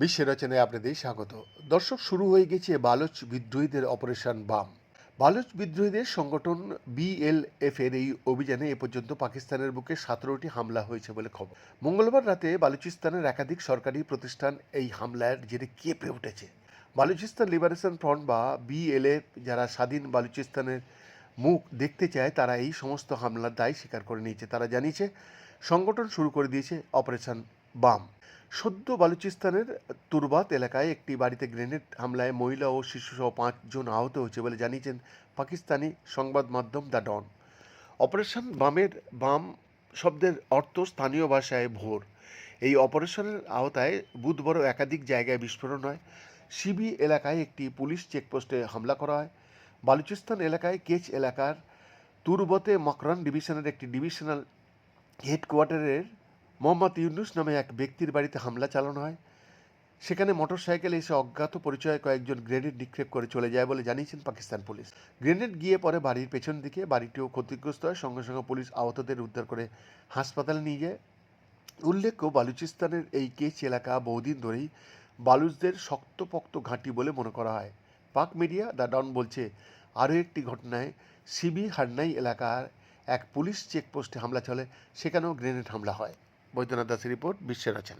বিশ্বের রচনায় আপনাদের স্বাগত। দর্শক, শুরু হয়ে গেছে বালোচ বিদ্রোহীদের অপারেশন বাম। বালোচ বিদ্রোহীদের সংগঠন বিএলএফ এর এই অভিযানে এ পর্যন্ত পাকিস্তানের বুকে সতেরোটি হামলা হয়েছে বলে খবর। মঙ্গলবার রাতে বালুচিস্তানের একাধিক সরকারি প্রতিষ্ঠান এই হামলার জেরে কেঁপে উঠেছে। বালুচিস্তান লিবারেশন ফ্রন্ট বা বিএলএফ, যারা স্বাধীন বালুচিস্তানের মুখ দেখতে চায়, তারা এই সমস্ত হামলার দায় স্বীকার করে নিয়েছে। তারা জানিয়েছে, সংগঠন শুরু করে দিয়েছে অপারেশন বাম। সদ্য বালুচিস্তানের তুরবাত এলাকায় একটি বাড়িতে গ্রেনেড হামলায় মহিলা ও শিশুসহ পাঁচজন আহত হয়েছে বলে জানিয়েছেন পাকিস্তানি সংবাদ মাধ্যম দ্য ডন। অপারেশন বামের বাম শব্দের অর্থ স্থানীয় ভাষায় ভোর। এই অপারেশনের আওতায় বুধবারও একাধিক জায়গায় বিস্ফোরণ হয়। সিবি এলাকায় একটি পুলিশ চেকপোস্টে হামলা করা হয়। বালুচিস্তান এলাকায় কেচ এলাকার তুরবতে মকরান ডিভিশনের একটি ডিভিশনাল হেডকোয়ার্টারের মোহাম্মদ ইউনুস নামে এক ব্যক্তির বাড়িতে হামলা চালানো হয়। সেখানে মোটরসাইকেলে এসে অজ্ঞাত পরিচয়ে কয়েকজন গ্রেনেড নিক্ষেপ করে চলে যায় বলে জানিয়েছেন পাকিস্তান পুলিশ। গ্রেনেড গিয়ে পরে বাড়ির পেছন দিকে বাড়িটিও ক্ষতিগ্রস্ত হয়। সঙ্গে সঙ্গে পুলিশ আহতদের উদ্ধার করে হাসপাতালে নিয়ে যায়। উল্লেখ্য, বালুচিস্তানের এই কেচ এলাকা বহুদিন ধরেই বালুচদের শক্তপোক্ত ঘাঁটি বলে মনে করা হয়। পাক মিডিয়া দ্য ডন বলছে আরও একটি ঘটনায় সিবি হারনাই এলাকার এক পুলিশ চেকপোস্টে হামলা চলে, সেখানেও গ্রেনেড হামলা হয়। বৈদ্যনাথ দাসের রিপোর্ট বিশ্বের রচনা।